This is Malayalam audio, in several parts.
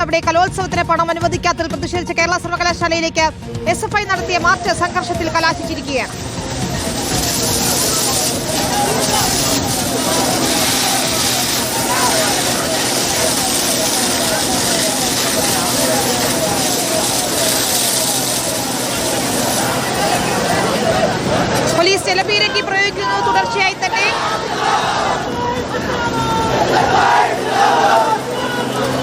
അവിടെ കലോത്സവത്തിന് പണം അനുവദിക്കാത്തതിൽ പ്രതിഷേധിച്ച് കേരള സർവകലാശാലയിലേക്ക് എസ് എഫ് ഐ നടത്തിയ മാർച്ച് സംഘർഷത്തിൽ കലാശിച്ചിരിക്കുകയാണ്. പോലീസ് ജലപീരങ്കി പ്രയോഗിക്കുന്നത് തുടർച്ചയായി തന്നെ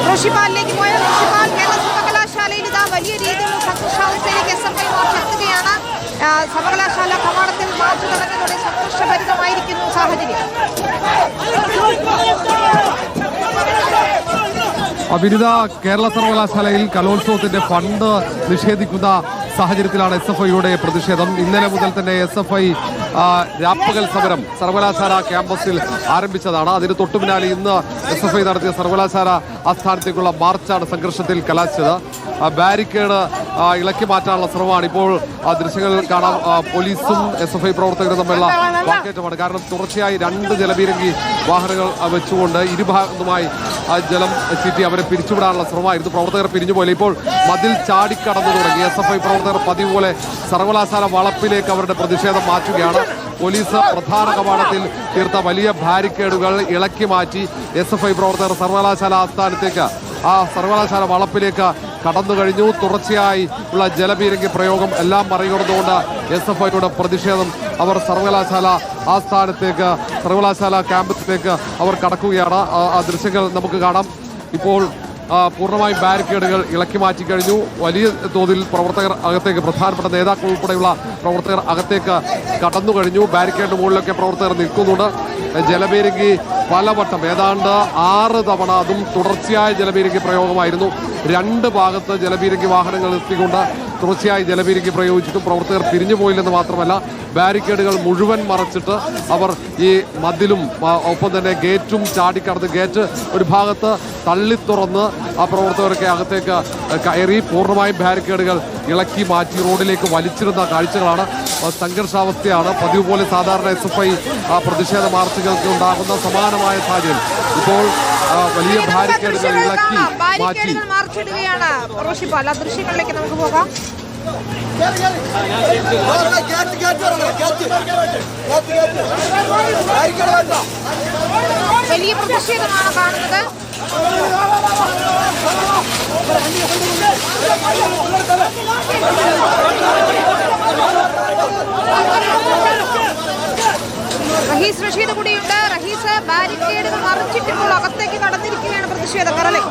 ഋഷിപാലിലേക്ക് പോയ ഋഷിപാൽ കേരള സർവകലാശാലയിൽ ഇതാ വലിയ രീതിയിലുള്ള സംഘർഷാവസ്ഥയിലേക്ക് എസ് എഫ് ഐ മാർച്ച് എത്തുകയാണ് ആ, സർവകലാശാല കവാടത്തിൽ മാർച്ച് തുടങ്ങിയതോടെ സംഘർഷഭരിതമായിരിക്കുന്നു സാഹചര്യം. അബിരുദ കേരള സർവകലാശാലയിൽ കലോത്സവത്തിന്റെ ഫണ്ട് നിഷേധിക്കുന്ന സാഹചര്യത്തിലാണ് എസ് എഫ് ഐയുടെ പ്രതിഷേധം. ഇന്നലെ മുതൽ തന്നെ എസ് എഫ് ഐ രാപ്പകൽ സമരം സർവകലാശാല ക്യാമ്പസിൽ ആരംഭിച്ചതാണ്. അതിന് തൊട്ടു പിന്നാലെ ഇന്ന് എസ് എഫ് ഐ നടത്തിയ സർവകലാശാല ആസ്ഥാനത്തേക്കുള്ള മാർച്ചാണ് സംഘർഷത്തിൽ കലാശിച്ചത്. ബാരിക്കേഡ് ഇളക്കി മാറ്റാനുള്ള ശ്രമമാണ്. ഇപ്പോൾ ആ ദൃശ്യങ്ങൾ കാണാം. പോലീസും എസ് എഫ് ഐ പ്രവർത്തകരും തമ്മിലുള്ള വാക്കേറ്റമാണ്. കാരണം തുടർച്ചയായി രണ്ട് ജലപീരങ്കി വാഹനങ്ങൾ വെച്ചുകൊണ്ട് ഇരുഭാഗത്തുമായി ആ ജലം ചീറ്റി അവരെ പിരിച്ചുവിടാനുള്ള ശ്രമമായിരുന്നു. പ്രവർത്തകർ പിരിഞ്ഞുപോലെ ഇപ്പോൾ മതിൽ ചാടിക്കടന്നു തുടങ്ങി. എസ് എഫ് ഐ പ്രവർത്തകർ പതിവ് പോലെ സർവകലാശാല വളപ്പിലേക്ക് അവരുടെ പ്രതിഷേധം മാറ്റുകയാണ്. പോലീസ് പ്രധാന കവാടത്തിൽ തീർത്ത വലിയ ബാരിക്കേഡുകൾ ഇളക്കി മാറ്റി എസ് എഫ് ഐ പ്രവർത്തകർ സർവകലാശാല ആസ്ഥാനത്തേക്ക് ആ സർവകലാശാല വളപ്പിലേക്ക് കടന്നു കഴിഞ്ഞു. തുടർച്ചയായി ഉള്ള ജലപീരങ്കി പ്രയോഗം എല്ലാം മറികടന്നുകൊണ്ട് എസ് എഫ് ഐയുടെ പ്രതിഷേധം അവർ സർവകലാശാല ആസ്ഥാനത്തേക്ക് സർവകലാശാല ക്യാമ്പസിലേക്ക് അവർ കടക്കുകയാണ്. ആ- ദൃശ്യങ്ങൾ നമുക്ക് കാണാം. ഇപ്പോൾ പൂർണമായും ബാരിക്കേഡുകൾ ഇളക്കി മാറ്റി കഴിഞ്ഞു. വലിയ തോതിൽ പ്രവർത്തകർ അകത്തേക്ക് പ്രധാനപ്പെട്ട നേതാക്കൾ ഉൾപ്പെടെയുള്ള പ്രവർത്തകർ അകത്തേക്ക് കടന്നു കഴിഞ്ഞു. ബാരിക്കേഡിന് മുകളിലൊക്കെ പ്രവർത്തകർ നിൽക്കുന്നുണ്ട്. ജലപീരങ്കി പലവട്ടം ഏതാണ്ട് ആറ് തവണ അതും തുടർച്ചയായ ജലപീരങ്കി പ്രയോഗമായിരുന്നു. രണ്ട് ഭാഗത്ത് ജലപീരങ്കി വാഹനങ്ങൾ എത്തിക്കൊണ്ട് തുടർച്ചയായി ജലപീരങ്കി പ്രയോഗിച്ചിട്ടും പ്രവർത്തകർ പിരിഞ്ഞു പോയില്ലെന്ന് മാത്രമല്ല ബാരിക്കേഡുകൾ മുഴുവൻ മറച്ചിട്ട് അവർ ഈ മതിലും ഒപ്പം തന്നെ ഗേറ്റും ചാടിക്കടന്ന് ഗേറ്റ് ഒരു ഭാഗത്ത് തള്ളി തുറന്ന് ആ പ്രവർത്തകരൊക്കെ അകത്തേക്ക് കയറി പൂർണമായും ബാരിക്കേഡുകൾ ഇളക്കി മാറ്റി റോഡിലേക്ക് വലിച്ചിരുന്ന കാഴ്ചകളാണ്. സംഘർഷാവസ്ഥയാണ്. പതിവ് പോലെ സാധാരണ എസ് എഫ് ഐ പ്രതിഷേധ മാർച്ചുകൾക്ക് ഉണ്ടാകുന്ന സമാനമായ സാഹചര്യം. ഇപ്പോൾ വലിയ ബാരിക്കേഡുകൾ ഇളക്കി മാറ്റി. മറിച്ചിടുകയാണ് ഋഷിപാൽ ആ ദൃശ്യങ്ങളിലേക്ക് നമുക്ക് പോകാം. വലിയ പ്രതിഷേധമാണ് കാണുന്നത്. റഹീസ് റഷീദ് കൂടിയുണ്ട്. റഹീസ് ബാരിക്കേഡുകൾ മറിച്ചിട്ടിപ്പോൾ അകത്തേക്ക് കടന്നിരിക്കുകയാണ് പ്രതിഷേധക്കാർ അല്ലേ?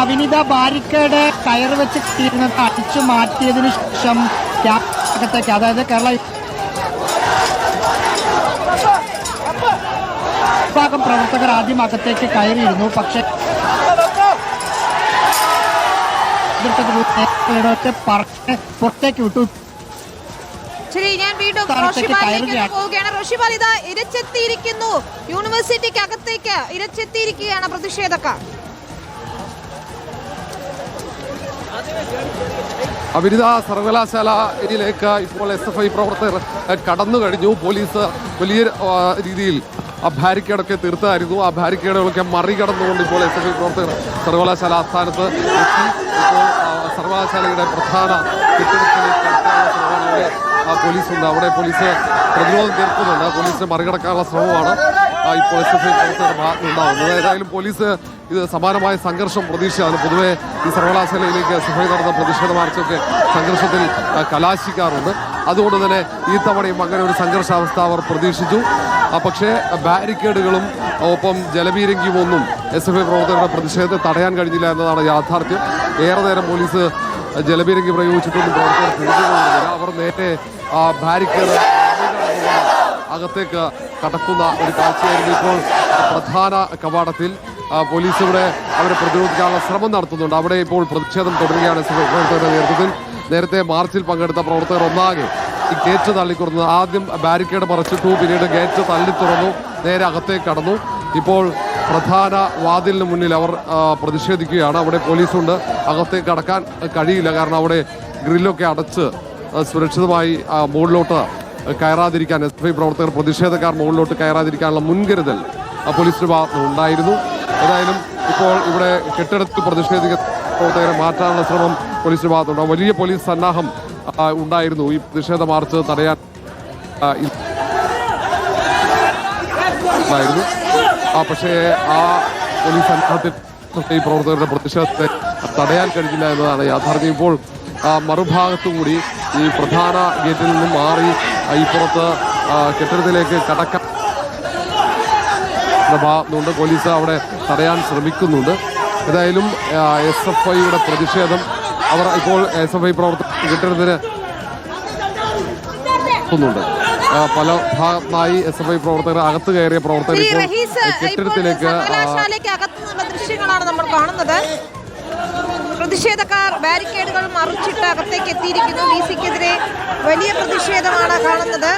അവിനിത ബാരിക്കേഡ് കയർ വെച്ച് തീരുന്നത് അടിച്ചു മാറ്റിയതിനു ശേഷം അകത്തേക്ക് അതായത് കേരള വിഭാഗം പ്രവർത്തകർ ആദ്യം അകത്തേക്ക് കയറിയിരുന്നു. പക്ഷേ പറഞ്ഞ് പുറത്തേക്ക് വിട്ടു. ശരി ഞാൻ വീണ്ടും സ്ഥാനത്തേക്ക് പോവുകയാണ്. റോഷിപാൽ ഇതാ ഇരച്ചെത്തിയിരിക്കുന്നു. യൂണിവേഴ്സിറ്റിക്ക് അകത്തേക്ക് ഇരച്ചെത്തിയിരിക്കുകയാണ് പ്രതിഷേധക്കാർ. അവിനിത സർവകലാശാലയിലേക്ക് ഇപ്പോൾ എസ് എഫ് ഐ പ്രവർത്തകർ കടന്നു കഴിഞ്ഞു. പോലീസ് വലിയ രീതിയിൽ ആ ബാരിക്കേഡൊക്കെ തീർത്തായിരുന്നു. ആ ബാരിക്കേഡുകളൊക്കെ മറികടന്നുകൊണ്ട് ഇപ്പോൾ എസ് എഫ് ഐ പ്രവർത്തകർ സർവകലാശാല ആസ്ഥാനത്ത് ഇപ്പോൾ സർവകലാശാലയുടെ പ്രധാന പോലീസുണ്ട്. അവിടെ പോലീസ് പ്രതിരോധം തീർക്കുന്നുണ്ട്. പോലീസിനെ മറികടക്കാനുള്ള ശ്രമമാണ്. ഇപ്പോൾ എസ് എഫ് ഐ പ്രവർത്തകരുടെ ഏതായാലും പോലീസ് ഇത് സമാനമായ സംഘർഷം പ്രതീക്ഷിച്ചാണ്. പൊതുവെ ഈ സർവകലാശാലയിലേക്ക് ഐ നടന്ന പ്രതിഷേധ മാർച്ചൊക്കെ സംഘർഷത്തിൽ കലാശിക്കാറുണ്ട്. അതുകൊണ്ട് തന്നെ ഈ തവണയും അങ്ങനെ ഒരു സംഘർഷാവസ്ഥ അവർ പ്രതീക്ഷിച്ചു. പക്ഷേ ബാരിക്കേഡുകളും ഒപ്പം ജലപീരങ്കിയും ഒന്നും എസ് എഫ് ഐ പ്രവർത്തകരുടെ പ്രതിഷേധത്തെ തടയാൻ കഴിഞ്ഞില്ല എന്നതാണ് യാഥാർത്ഥ്യം. ഏറെ നേരം പോലീസ് ജലപീരങ്കി പ്രയോഗിച്ചിട്ടൊന്നും പ്രവർത്തകർ അവർ നേരെ ബാരിക്കേഡ് അകത്തേക്ക് കടക്കുന്ന ഒരു കാഴ്ചയായിരുന്നു ഇപ്പോൾ പ്രധാന കവാടത്തിൽ. പോലീസ് ഇവിടെ അവരെ പ്രതിരോധിക്കാനുള്ള ശ്രമം നടത്തുന്നുണ്ട്. അവിടെ ഇപ്പോൾ പ്രതിഷേധം തുടരുകയാണ് പ്രവർത്തകരുടെ നേതൃത്വത്തിൽ. നേരത്തെ മാർച്ചിൽ പങ്കെടുത്ത പ്രവർത്തകർ ഒന്നാകെ ഈ ഗേറ്റ് തള്ളിക്കുറന്നു. ആദ്യം ബാരിക്കേഡ് മറച്ചിട്ടു പിന്നീട് ഗേറ്റ് തള്ളി തുറന്നു നേരെ അകത്തേക്ക് കടന്നു. ഇപ്പോൾ പ്രധാന വാതിലിന് മുന്നിൽ അവർ പ്രതിഷേധിക്കുകയാണ്. അവിടെ പോലീസുണ്ട്. അകത്തേക്ക് കടക്കാൻ കഴിയില്ല. കാരണം അവിടെ ഗ്രില്ലൊക്കെ അടച്ച് സുരക്ഷിതമായി മുകളിലോട്ട് കയറാതിരിക്കാൻ എസ് എഫ് ഐ പ്രവർത്തകർ പ്രതിഷേധക്കാർ മുകളിലോട്ട് കയറാതിരിക്കാനുള്ള മുൻകരുതൽ പോലീസിന്റെ ഭാഗത്ത് ഉണ്ടായിരുന്നു. ഏതായാലും ഇപ്പോൾ ഇവിടെ കെട്ടിടത്തിൽ പ്രതിഷേധിക്കുന്ന പ്രവർത്തകരെ മാറ്റാനുള്ള ശ്രമം പോലീസിന്റെ ഭാഗത്തുണ്ട് വലിയ പോലീസ് സന്നാഹം ഉണ്ടായിരുന്നു. ഈ പ്രതിഷേധ മാർച്ച് തടയാൻ ഉണ്ടായിരുന്നു. ആ പക്ഷേ ആ പോലീസ് സന്നാഹത്തിൽ ഈ പ്രവർത്തകരുടെ പ്രതിഷേധത്തെ തടയാൻ കഴിഞ്ഞില്ല എന്നതാണ് യാഥാർത്ഥ്യം. ഇപ്പോൾ മറുഭാഗത്തുകൂടി മറുഭാഗത്തു ഈ പ്രധാന ഗേറ്റിൽ നിന്നും മാറി ഈ പുറത്ത് ആ, കെട്ടിടത്തിലേക്ക് കടക്കാൻ ഭാഗത്തുനിന്നുണ്ട് പോലീസ് അവിടെ തടയാൻ ശ്രമിക്കുന്നുണ്ട്. ഏതായാലും എസ് എഫ് ഐയുടെ പ്രതിഷേധം അവർ ഇപ്പോൾ എസ് എഫ് ഐ പ്രവർത്തകർ കെട്ടിടത്തിന് ുന്നുണ്ട് പല ഭാഗത്തായി എസ് എഫ് ഐ പ്രവർത്തകർ അകത്ത് കയറിയ പ്രവർത്തകർ ഇപ്പോൾ കെട്ടിടത്തിലേക്ക് ദൃശ്യങ്ങളാണ് നമ്മൾ കാണുന്നത്. പ്രതിഷേധക്കാർ ബാരിക്കേഡുകൾ മറിച്ചിട്ട് അകത്തേക്ക് എത്തിയിരിക്കുന്നു. വി സിക്കെതിരെ വലിയ പ്രതിഷേധമാണ് കാണുന്നത്.